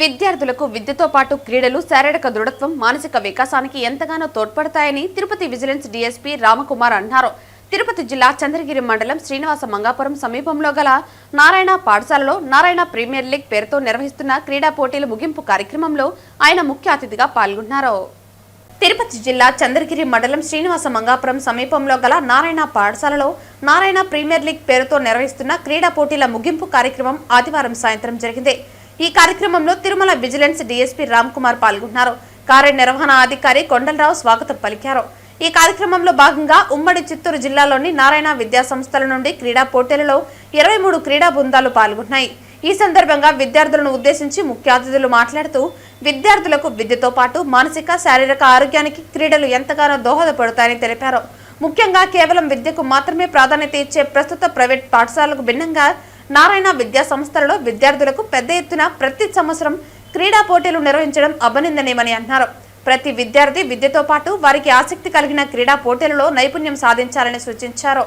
విద్యార్థులకు విద్యతో పాటు క్రీడలు శారీరక దృఢత్వం మానసిక వికాసానికి ఎంతగానో తోడ్పడతాయని తిరుపతి విజిలెన్స్ డీఎస్పీ రామకుమార్ అన్నారు. తిరుపతి జిల్లా చంద్రగిరి మండలం శ్రీనివాస మంగాపురం సమీపంలో గల నారాయణ పాఠశాలలో నారాయణ ప్రీమియర్ లీగ్ పేరుతో నిర్వహిస్తున్న క్రీడా పోటీల ముగింపు కార్యక్రమంలో ఆయన ముఖ్య అతిథిగా పాల్గొన్నారు. తిరుపతి జిల్లా చంద్రగిరి మండలం శ్రీనివాస మంగాపురం సమీపంలో గల నారాయణ పాఠశాలలో నారాయణ ప్రీమియర్ లీగ్ పేరుతో నిర్వహిస్తున్న క్రీడా పోటీల ముగింపు కార్యక్రమం ఆదివారం సాయంత్రం జరిగింది. ఈ కార్యక్రమంలో తిరుమల విజిలెన్స్ డీఎస్పీ రామ్ కుమార్ పాల్గొన్నారు. కార్యనిర్వహణాధికారి కొండలరావు స్వాగతం పలికారు. ఈ కార్యక్రమంలో భాగంగా ఉమ్మడి చిత్తూరు జిల్లాలోని నారాయణ విద్యా సంస్థల నుండి క్రీడా పోటీలలో ఇరవై మూడు క్రీడా బృందాలు పాల్గొన్నాయి. ఈ సందర్భంగా విద్యార్థులను ఉద్దేశించి ముఖ్య అతిథులు మాట్లాడుతూ విద్యార్థులకు విద్యతో పాటు మానసిక శారీరక ఆరోగ్యానికి క్రీడలు ఎంతగానో దోహదపడతాయని తెలిపారు. ముఖ్యంగా కేవలం విద్యకు మాత్రమే ప్రాధాన్యత ఇచ్చే ప్రస్తుత ప్రైవేట్ పాఠశాలకు భిన్నంగా నారాయణ విద్యా సంస్థలలో విద్యార్థులకు పెద్ద ఎత్తున ప్రతి సంవత్సరం క్రీడా పోటీలు నిర్వహించడం అభినందనీయమని అన్నారు ప్రతి విద్యార్థి విద్యతో పాటు వారికి ఆసక్తి కలిగిన క్రీడా పోటీలలో నైపుణ్యం సాధించాలని సూచించారు.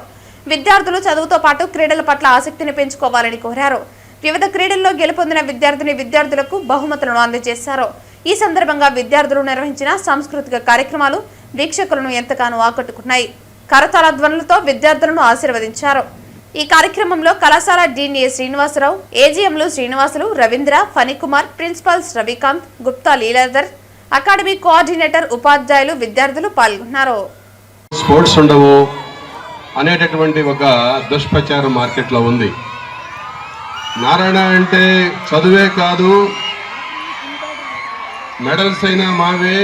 విద్యార్థులు చదువుతో పాటు క్రీడల పట్ల ఆసక్తిని పెంచుకోవాలని కోరారు. వివిధ క్రీడల్లో గెలుపొందిన విద్యార్థిని విద్యార్థులకు బహుమతులను అందజేశారు. ఈ సందర్భంగా విద్యార్థులు నిర్వహించిన సాంస్కృతిక కార్యక్రమాలు వీక్షకులను ఎంతగానో ఆకట్టుకున్నాయి. కరతాళ ధ్వనులతో విద్యార్థులను ఆశీర్వదించారు. ఈ కార్యక్రమంలో కళాశాల dean A A Srinivasarao ఏజీఎంలు Srinivasulu Ravindra Phanikumar principals Ravikanth Gupta Leeladhar academy coordinator ఉపాధ్యాయులు విద్యార్థులు పాల్గొన్నారు. స్పోర్ట్స్ ఉండవు అనేటటువంటి ఒక దుష్ప్రచారం మార్కెట్లో ఉంది. నారాయణ అంటే చదువే కాదు మెడల్స్ అయినా మావే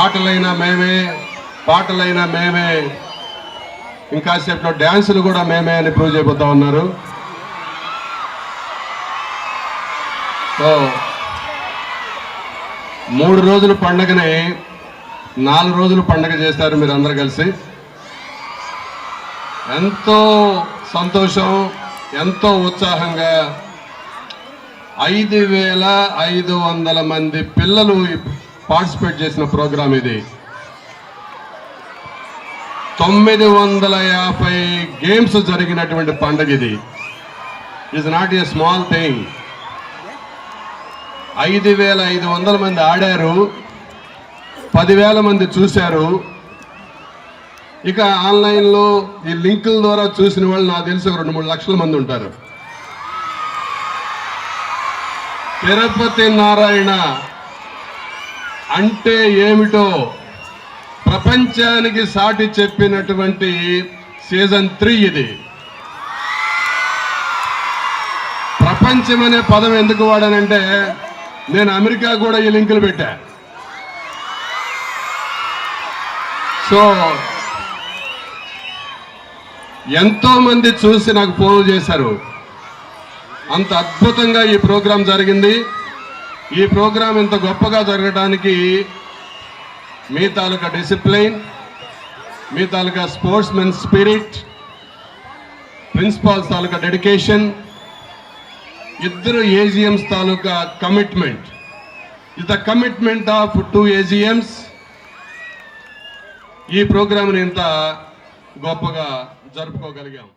ఆటలైనా మేమే పాటలైనా మేమే ఇంకా సేపులో డ్యాన్సులు కూడా మేమే అని ప్రూవ్ చేయబోతా ఉన్నారు. సో మూడు రోజుల పండగని నాలుగు రోజులు పండగ చేస్తారు మీరు అందరు కలిసి. ఎంతో సంతోషం ఎంతో ఉత్సాహంగా ఐదు వేల ఐదు వందల మంది పిల్లలు పార్టిసిపేట్ చేసిన ప్రోగ్రాం ఇది. తొమ్మిది వందల యాభై గేమ్స్ జరిగినటువంటి పండుగ ఇది. Is not a small thing ఐదు వేల ఐదు వందల మంది ఆడారు. పదివేల మంది చూశారు. ఇక ఆన్లైన్లో ఈ లింకుల ద్వారా చూసిన వాళ్ళు నాకు తెలిసి ఒక రెండు మూడు లక్షల మంది ఉంటారు. తిరుపతి నారాయణ అంటే ఏమిటో ప్రపంచానికి సాటి చెప్పినటువంటి సీజన్ త్రీ ఇది. ప్రపంచం అనే పదం ఎందుకు వాడానంటే నేను అమెరికా కూడా ఈ లింకులు పెట్టా. సో ఎంతో మంది చూసి నాకు ఫోన్ చేశారు. అంత అద్భుతంగా ఈ ప్రోగ్రాం జరిగింది. ఈ ప్రోగ్రాం ఇంత గొప్పగా జరగడానికి మీ తాలూకా డిసిప్లైన్ మీ తాలూకా స్పోర్ట్స్ మెన్ స్పిరిట్ ప్రిన్సిపాల్స్ తాలూకా డెడికేషన్ ఇద్దరు AGMs taluka commitment. Is the commitment of two AGMs ఈ ప్రోగ్రామ్ని ఇంత గొప్పగా జరుపుకోగలిగాం.